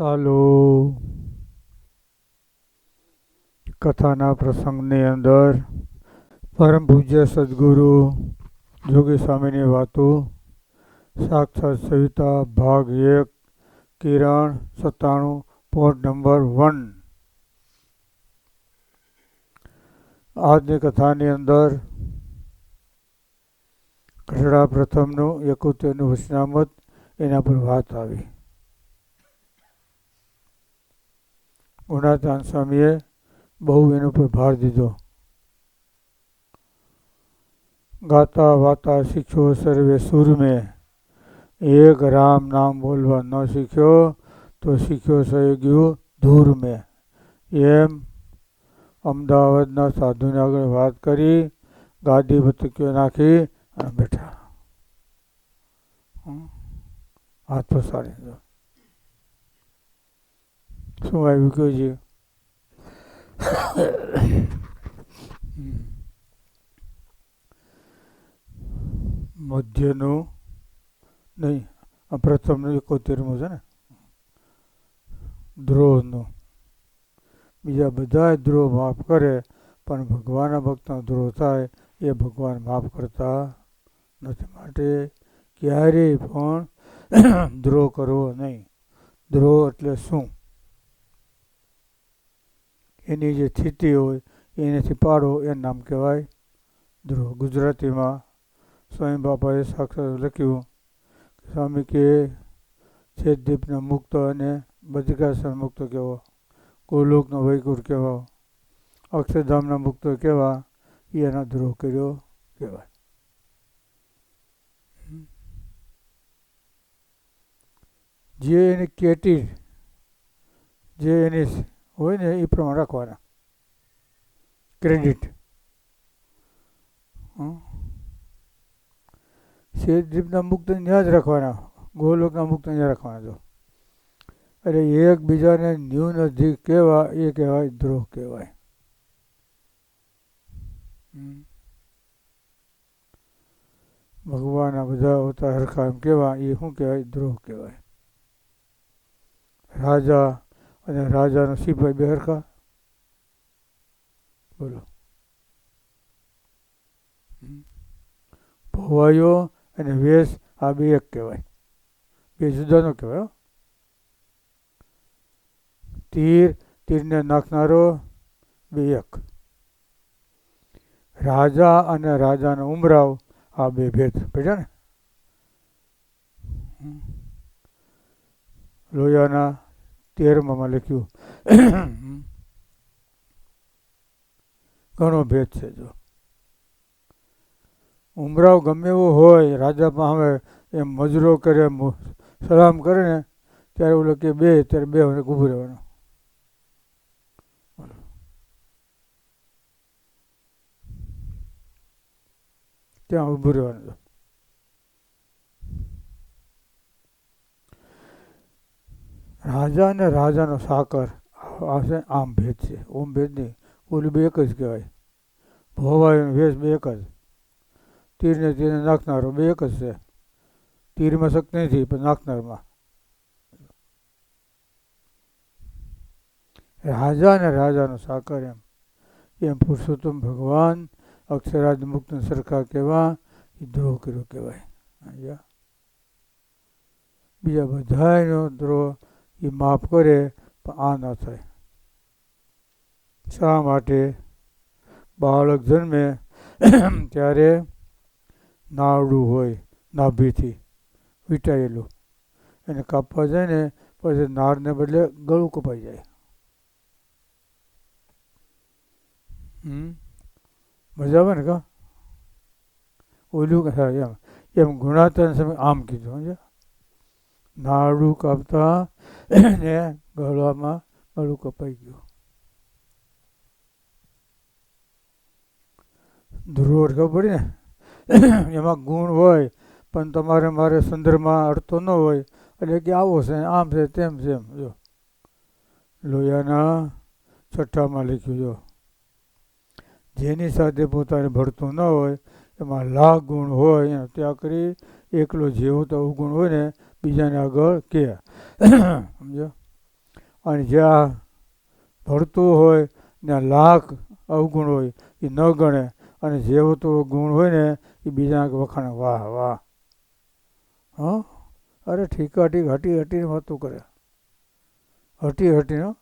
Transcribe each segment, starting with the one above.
ચાલુ. કથાના પ્રસંગની અંદર પરમ પૂજ્ય સદગુરુ જોગી સ્વામીની વાતો, સાક્ષાત સવિતા ભાગ એક, કિરણ સત્તાણું પોઈન્ટ નંબર વન આજની કથાની અંદર ગઢડા પ્રથમનું એકોતેરનું વચનામત એના પર વાત આવી. ગુણાતાન સ્વામીએ બહુ એના ઉપર ભાર દીધો. ગાતા, વાતા, શીખ્યો સર્વે સુર મેં એક રામ નામ બોલવા ન શીખ્યો તો શીખ્યો સહી ગયું ધૂર મેં એમ અમદાવાદના સાધુને આગળ વાત કરી, ગાદી બતકીઓ નાખી અને બેઠા. હાથ પસારી દો. શું આવ્યું કયો છે મધ્યનું નહીં, આ પ્રથમનું એકોતેરમું છે ને? દ્રોહનું બીજા બધા દ્રોહ માફ કરે, પણ ભગવાનના ભક્તનો દ્રોહ થાય, એ ભગવાન માફ કરતા નથી. માટે ક્યારેય પણ દ્રોહ કરવો નહીં. દ્રોહ એટલે શું? એની જે સ્થિતિ હોય, એનેથી પાડો એ નામ કહેવાય. ધ્રુવ ગુજરાતીમાં સ્વામી બાપાએ સાક્ષાત લખ્યું સ્વામી કે, છેદદીપના મુક્ત અને બદ્રિકાશ્રમ મુક્ત કહેવો. ગોલોકનો વૈકુર કહેવો. અક્ષરધામના મુક્ત કહેવા. એ એના ધ્રુવ કર્યો કહેવાય. જે એની કેટી, જે એની હોય ને એ પ્રમાણે રાખવાના. ક્રેડિટ શેરદ્વીપના મુક્ત ત્યાં જ રાખવાના. ગોલોકના મુક્ત ત્યાં રાખવાના જો. એટલે એકબીજાને ન્યૂન અધિક કહેવા એ કહેવાય, દ્રોહ કહેવાય. ભગવાનના બધા હોતા હરખા એમ કહેવા એ શું કહેવાય? દ્રોહ કહેવાય. રાજા અને રાજાનો સિપાઈ બે હરખા બોલો. ભવાઈઓ અને વેશ આ બે એક કહેવાય. બે જુદા ન કહેવાય તીર, તીરને નાખનારો બે એક. રાજા અને રાજાનો ઉમરાવ આ બે ભેદ. પડ્યા ને. લોયાના તેરમામાં લખ્યું, ઘણો ભેદ છે જો. ઉમરાવ ગમે એવો હોય રાજા પાસે એમ મજરો કરે સલામ કરે ને, ત્યારે એવું કે બે, ત્યારે બે ઊભું રહેવાનું. ત્યાં ઊભું રહેવાનું રાજા અને રાજાનો સાકર આવશે આમ ભેદ છે ઓમ ભેદ નહીં ઓલું બે એક જ કહેવાય. અને વેશ બે એક જ. તીરને તીરને નાખનારો બે એક જ છે. તીરમાં શક્તિ નથી, પણ નાખનારમાં. રાજા અને રાજાનો સાકર એમ. એમ પુરુષોત્તમ ભગવાન, અક્ષરાજ મુક્ત સરખા કહેવા એ દ્રોહ કર્યો કહેવાય. બીજા બધાનો દ્રોહ એ માફ કરે, પણ આ ન થાય. શા માટે? બાળક જન્મે ત્યારે નાવડું હોય, નાભીથી વીંટાયેલું. એને કાપવા જાય ને, પછી નારને બદલે ગળું કપાઈ જાય. મજા આવે ને કા? ઓલું કે એમ. એમ ગુણાતા સમય આમ કીધું, સમજ્યા? નાડું કાપતા ને ગળામાં ગળું કપાઈ ગયું. ધ્રુવ ખબર ને? એમાં ગુણ હોય, પણ તમારે મારે સંદર્ભમાં અડતો ન હોય, એટલે કે આવો છે, આમ છે, તેમ છે, એમ. જો. લોહિયાના છઠ્ઠામાં લખ્યું, જો. જેની સાથે પોતાને ભળતું ન હોય, એમાં લાખ ગુણ હોય ત્યાગ કરી એકલો જેવો તો અવગુણ હોય ને બીજાને આગળ કે સમજો અને જ્યાં ભળતું હોય, ત્યાં લાખ અવગુણ હોય, એ ન ગણે. અને જેવો તો ગુણ હોય ને, એ બીજા વખાણે, વાહ વાહ. હં? અરે ઠીકા ઠીક હટી હટીને વાતું કરે. હટી હટીને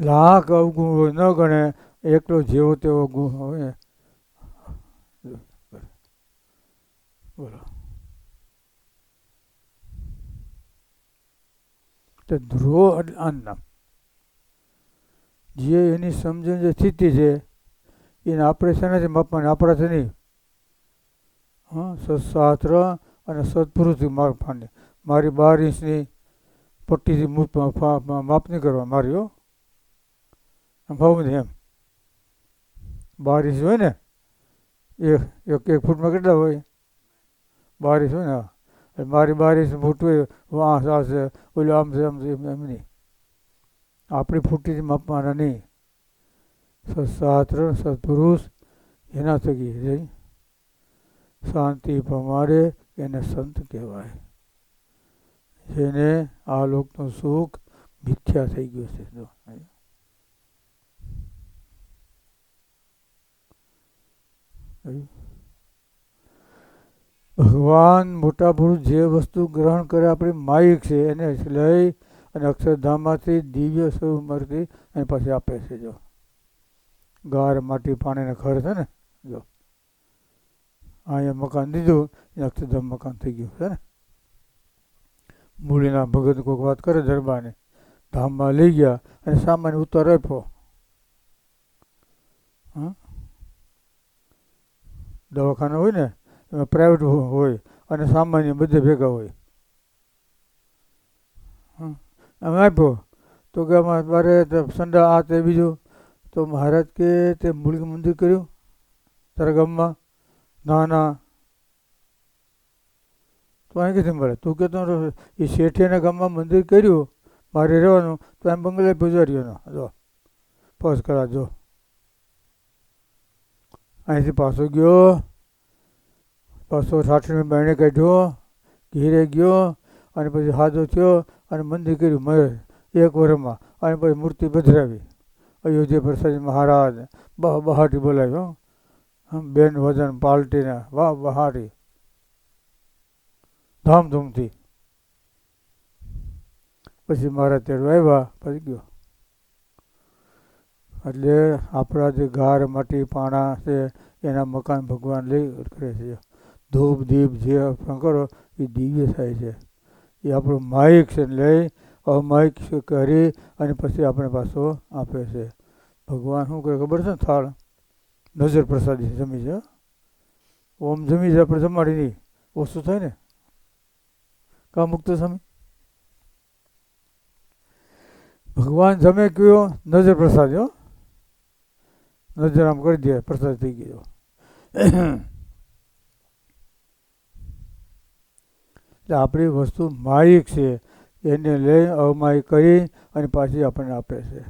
લાખ અવગુણ હોય, ન ગણે, એકલો જેવો તેવો ગુણ હોય બોલો તો ધ્રુવ આનું જે એની સમજણ જે સ્થિતિ છે, એને આપણે શેનાથી માપવાની આપણાથી નહીં હા, સત્શાસ્ત્ર અને સત્પુરુષથી માપવાની મારી બાર ઇંચની પટ્ટીથી માપ નહીં કરવા મારી, હો. ભાવ નથી એમ. બાર ઇંચ હોય ને એક એક ફૂટમાં કેટલા હોય? બાર ઇંચ હોય ને મારી બારીશ ફૂટવી, વાંસ આવશે, ઓલું આમ છે આમ છે, એમ નહીં. આપણી ફૂટી માપવાના નહીં. સત્શાસ્ત્ર સત્પુરુષ, એના થકી જઈ શાંતિ પ્રમાણે એને સંત કહેવાય. જેને આ લોકનું સુખ મિથ્યા થઈ ગયું છે. જો ભગવાન મોટા પુરુષ જે વસ્તુ ગ્રહણ કરે આપણી માયિક છે, એને લઈ અને અક્ષરધામમાંથી દિવ્ય સ્વરૂપમાંથી અને પછી આપે છે, જો. ગાર માટી પાણીને ખર છે ને, જો. અહીંયા મકાન દીધું અક્ષરધામ મકાન થઈ ગયું છે ને. મૂળીના ભગત કોઈક વાત કરે દરબારને, ધામમાં લઈ ગયા અને સામાન્ય ઉતાર આપ્યો. દવાખાના હોય ને પ્રાઇવેટ હોય અને સામાન્ય બધે ભેગા હોય. અમે આપ્યો. તો કે મારે સંડા આ તે બીજું. તો મહારાજ કે તે મૂળિક મંદિર કર્યું તારા ગામમાં? ના ના. તો અહીં ક્યાંથી મળે? તું કહેતો એ શેઠિયાના ગામમાં મંદિર કર્યું, મારે રહેવાનું, તો એમ બંગલે પૂજારીઓનો જો, પસ કરા જો અહીંથી પાછો ગયો. પાછો સાઠની બહેણે કાઢ્યો ઘેરે ગયો અને પછી હાજો થયો અને મંદિર કર્યું મરે એક વર્ષમાં અને પછી મૂર્તિ પધરાવી. અયોધ્યા પ્રસાદ મહારાજ બહ બહાટી બોલાવ્યો. બેન વજન પાલટીને વાહ બહાટી. ધામધૂમથી. પછી મારા તેડવા આવ્યા, પછી ગયો. એટલે આપણા જે ગાર માટી, પાણા છે, એના મકાન ભગવાન લઈ કરે છે. ધૂપ દીપ જે અર્પણ કરો, એ દિવ્ય થાય છે. એ આપણું માહિક છે, લઈ અમાયિક કરી, અને પછી આપણે પાછો આપે છે. ભગવાન શું કરે ખબર છે? ને થાળ. નજર પ્રસાદી જમી છે ઓમ જમી છે આપણે જમાડી નહીં. ઓછું થાય ને? કા મુક્ત સમય ભગવાન જમે કયો, નજર પ્રસાદ નજર આમ કરી દે, પ્રસાદ થઈ ગયો. એટલે આપણી વસ્તુ માયિક છે, એને લઈ અમાયિક કરી અને પાછી આપણને આપે છે.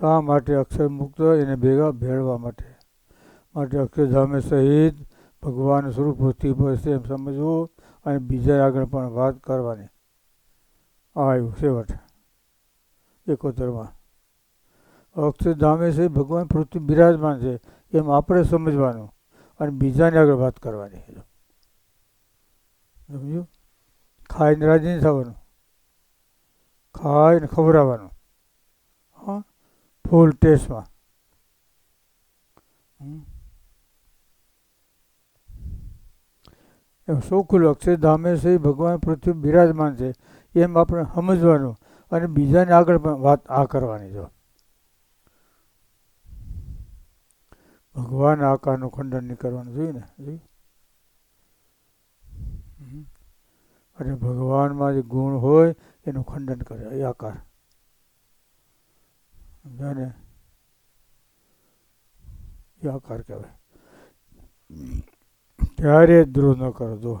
શા માટે અક્ષર મુક્ત એને ભેગા ભેળવા માટે. માટે અક્ષરધામે સહિત ભગવાન સ્વરૂપ પૃથ્વી પર છે એમ સમજવું અને બીજા આગળ પણ વાત કરવાની. આવ્યું છેવટ. એકોતરમાં. અક્ષરધામે છે ભગવાન પૃથ્વી બિરાજમાન છે એમ આપણે સમજવાનું અને બીજાને આગળ વાત કરવાની. સમજ્યું? ખાઈને રાજી નહીં થવાનું. ખાઈને ખવડાવવાનું. હા? ફૂલ ટેસ્ટમાં. એમ સોખુલ ધામે છે, ભગવાન પૃથ્વી બિરાજમાન છે. એમ આપણે સમજવાનું. અને બીજાને આગળ પણ વાત આ કરવાની જો. ભગવાન આકારનું ખંડન નહીં કરવાનું. જોઈએ ને? જોયું? અને ભગવાનમાં જે ગુણ હોય, એનું ખંડન કરે, એ આકાર. ને? એ આકાર કહેવાય. ત્યારે દ્રોહ ન કરો, જો.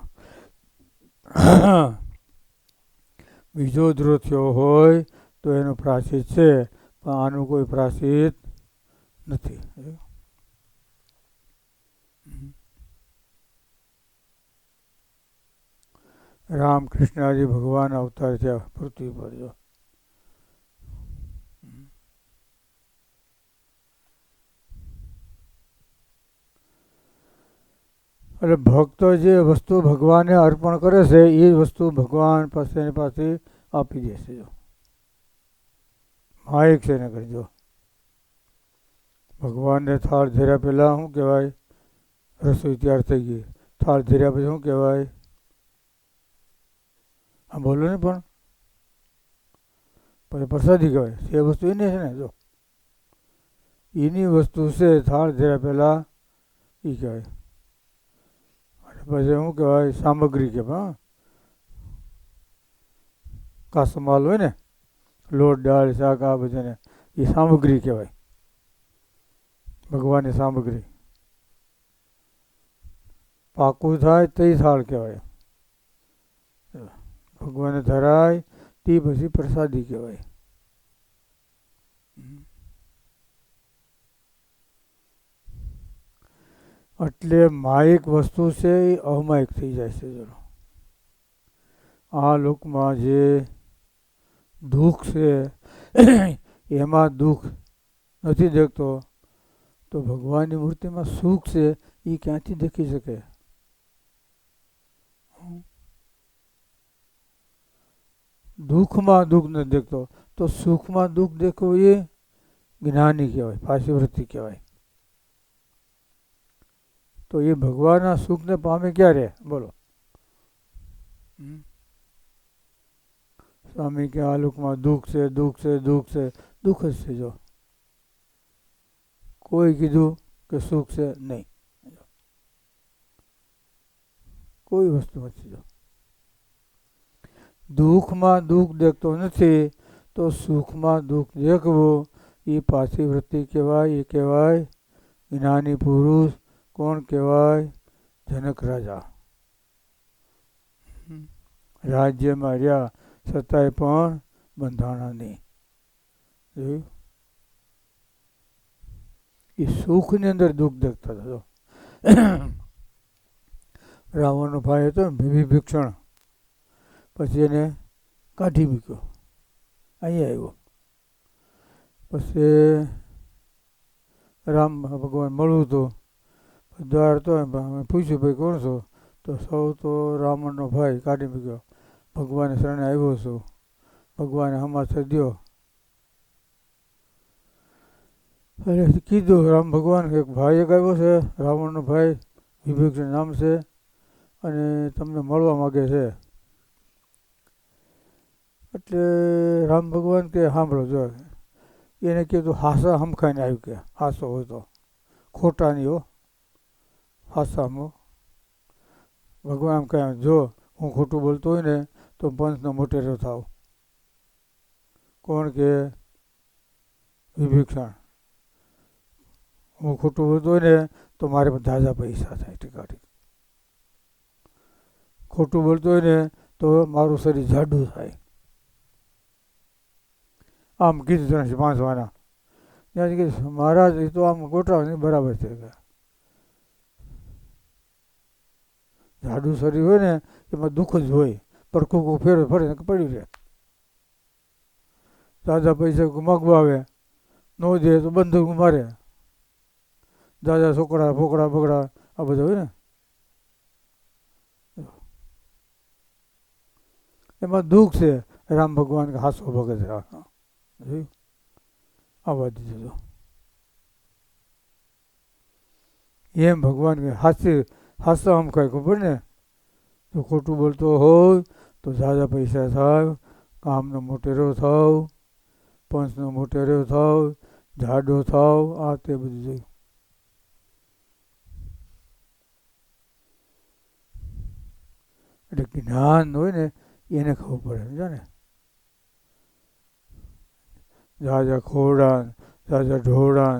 બીજો દ્રોહ થયો હોય, તો એનો પ્રાશ્ચિત છે, પણ આનું કોઈ પ્રાશ્ચિત નથી. રામ કૃષ્ણાજી ભગવાન અવતાર થયા પૃથ્વી પર જો એટલે ભક્તો જે વસ્તુ ભગવાનને અર્પણ કરે છે એ વસ્તુ ભગવાન પાસે એની પાસે આપી દેશે જો માયક છે ને કરજો ભગવાનને થાળ ધર્યા પહેલાં શું કહેવાય રસોઈ તૈયાર થઈ ગઈ થાળ ધર્યા પછી શું કહેવાય હા બોલો ને પણ. પછી પ્રસાદી કહેવાય. એ વસ્તુ એની છે ને, જો. એની વસ્તુ છે, થાળ જરા પહેલાં એ કહેવાય. પછી શું કહેવાય, સામગ્રી કહેવાય હા. કાસો માલ હોય ને, લોટ, દાળ, શાક, આ બધાને એ સામગ્રી કહેવાય. ભગવાનની સામગ્રી. પાકું થાય તે થાળ કહેવાય. ભગવાનને ધરાય, તે પછી પ્રસાદી કહેવાય. એટલે માયિક વસ્તુ છે એ અમાયિક થઈ જાય છે જરો આ લોકમાં જે દુઃખ છે, એમાં દુઃખ નથી દેખતો તો ભગવાનની મૂર્તિમાં સુખ છે એ ક્યાંથી દેખી શકે? દુઃખમાં દુઃખ નથી દેખતો તો સુખમાં દુઃખ દેખવું એ જ્ઞાની કહેવાય પાશિવૃત્તિ કહેવાય તો એ ભગવાનના સુખને પામે ક્યારે બોલો સ્વામી કે આ લોકમાં દુઃખ છે દુઃખ છે દુઃખ છે દુઃખ જ છે જો કોઈ કીધું કે સુખ છે નહીં કોઈ વસ્તુ નથી જો દુઃખમાં દુઃખ દેખતો નથી તો સુખમાં દુઃખ દેખવું એ પાછી વૃત્તિ કહેવાય એ કહેવાય જ્ઞાની પુરુષ કોણ કહેવાય જનક રાજા રાજ્યમાં રહ્યા છતાંય પણ બંધાણા નહીં જોયું એ સુખની અંદર દુઃખ દેખતા હતો રાવણનો ભાઈ હતો વિભીક્ષણ પછી એને કાઢી મૂક્યો. અહીંયા આવ્યો. પછી રામ ભગવાન મળવું હતું દ્વાર તો અમે પૂછ્યું, ભાઈ, કોણ છો? તો સૌ તો રાવણનો ભાઈ કાઢી મૂક્યો. ભગવાને શરણે આવ્યો છું. ભગવાને હમાથે સદ્યો એટલે કીધું, રામ ભગવાન, એક ભાઈ એક આવ્યો છે, રાવણનો ભાઈ વિભીક્ષણ નામ છે અને તમને મળવા માગે છે. એટલે રામ ભગવાન કે સાંભળો જો. એને કીધું હાસા હમખાઈને આવ્યું કે? હાસો હોય તો. ખોટા નહીં હો. હાસામાં ભગવાન એમ કહે, જો, હું ખોટું બોલતો હોય ને, તો પંથનો મોટેરો થાવ. કોણ કે? વિભીક્ષણ હું ખોટું બોલતો હોય ને, તો મારે ઝાઝા પૈસા થાય ટીકાટી ખોટું બોલતો હોય ને, તો મારું શરીર જાડું થાય. આમ કીધું ત્રણસો પાંચ વાના ત્યાંથી કીધું, મહારાજ, એ તો આમ ગોઠાવ નહીં, બરાબર છે. જાડું શરીર હોય ને, એમાં દુઃખ જ હોય. પડખું ફેર ફરે પડ્યું રહે. દાદા પૈસા મગવાવે ન દે તો બંધક મારે. દાદા છોકરા, ફોકડા, બગડા, આ બધા હોય ને. એમાં દુઃખ છે. રામ ભગવાન કે હાસો ભગત જોયું આવવા દીધું એમ ભગવાન કે હાસ્ય હાસ્ય આમ કાંઈ ખબર ને? તો ખોટું બોલતો હોય તો ઝાઝા પૈસા થાય, કામનો મોટેરો થાવ, પંચનો મોટેરો થાવ જાડો થાવ, આ તે બધું જોયું. એટલે જ્ઞાન હોય ને એને ખબર પડે સમજો ને ખોરડાન ખોરડા જાજા ઢોળા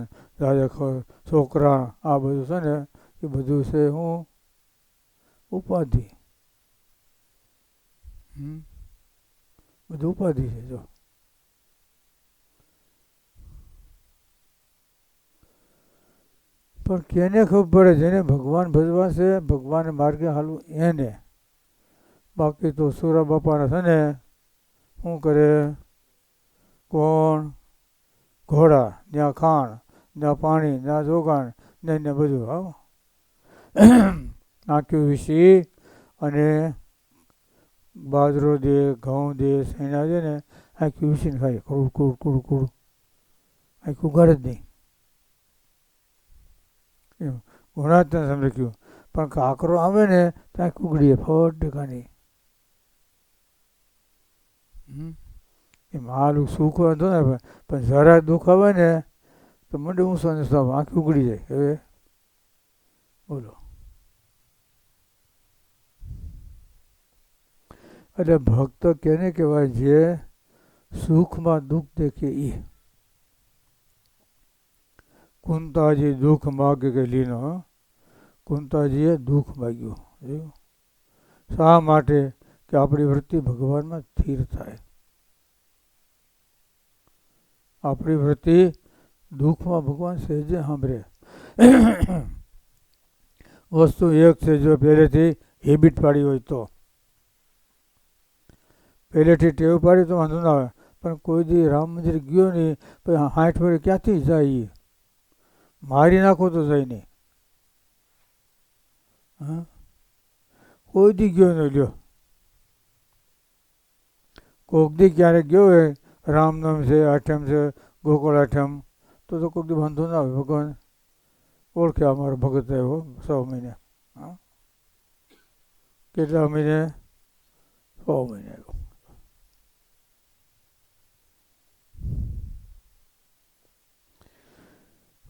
છોકરા આ બધું છે ને, એ બધું છે હું ઉપાધિ. બધું ઉપાધિ છે, જો. પણ કેને ખબર પડે, જેને ભગવાન ભજવા છે, ભગવાન માર્ગે હાલવું એને. બાકી તો સુરા બાપાના છે ને, શું કરે? કોણ? ઘોડા, ત્યાં ખાણ, ત્યાં પાણી, ત્યાં જોગાણ, ને ને બધું આવો નાખ્યું વિસી અને બાજરો દે, ઘઉં દે સૈના દે ને આખી વિસીને ખાઈ કુડ કુડ કુડ કુડ. આખું ઘર જ નહીં. એમ. ઘોડા ત્યાં સમજ્યું પણ કાંકરો આવે ને ત્યાં કુગડીએ ફટ કાની એમ મારું સુખ વાંધો ને, પણ જરા દુઃખ આવે ને, તો મંડે ઊંસો ને સાહેબ આંખી ઉગડી જાય. હવે બોલો. એટલે ભક્ત કેને કહેવાય જે સુખમાં દુઃખ દેખે એ કુંતાજી દુઃખ માગે કે લીનો કુંતાજીએ દુઃખ માગ્યું. શા માટે? કે આપણી વૃત્તિ ભગવાનમાં સ્થિર થાય. આપણી વૃત્તિ દુઃખમાં ભગવાન સહેજે સાંભળે. વસ્તુ એક છે જો પહેલેથી હેબિટ પાડી હોય તો. પહેલેથી ટેવ પાડી તો વાંધો ના આવે. પણ કોઈ દી રામ મંદિર ગયો નહીં, પછી હાઠ વડે ક્યાંથી જાય એ મારી નાખો તો જાય નહીં. હા? કોઈ દી ગયો નહીં લ્યો. કોક દી ક્યારેક ગયો હોય રામનામ છે, આઠમ છે, ગોકુળ આઠમ, તો તો કોઈક દી વાંધો ના આવે, ભગવાન ઓળખે અમારો ભગત એવો સો મહિને. હા? કેટલા મહિને? સો મહિને. આવ્યો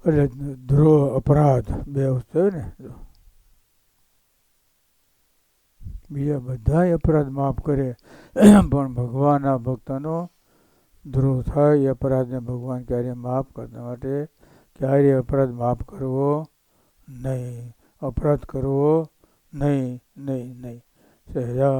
એટલે ધ્રુવ અપરાધ બે વસ્તુ ને. બીજા બધાય અપરાધ માફ કરે. પણ ભગવાનના ભક્તનો દ્રોહ થાય એ અપરાધને ભગવાન ક્યારેય માફ કરતા માટે ક્યારેય અપરાધ માફ કરવો? નહીં. અપરાધ કરવો? નહીં નહીં નહીં. સહેજા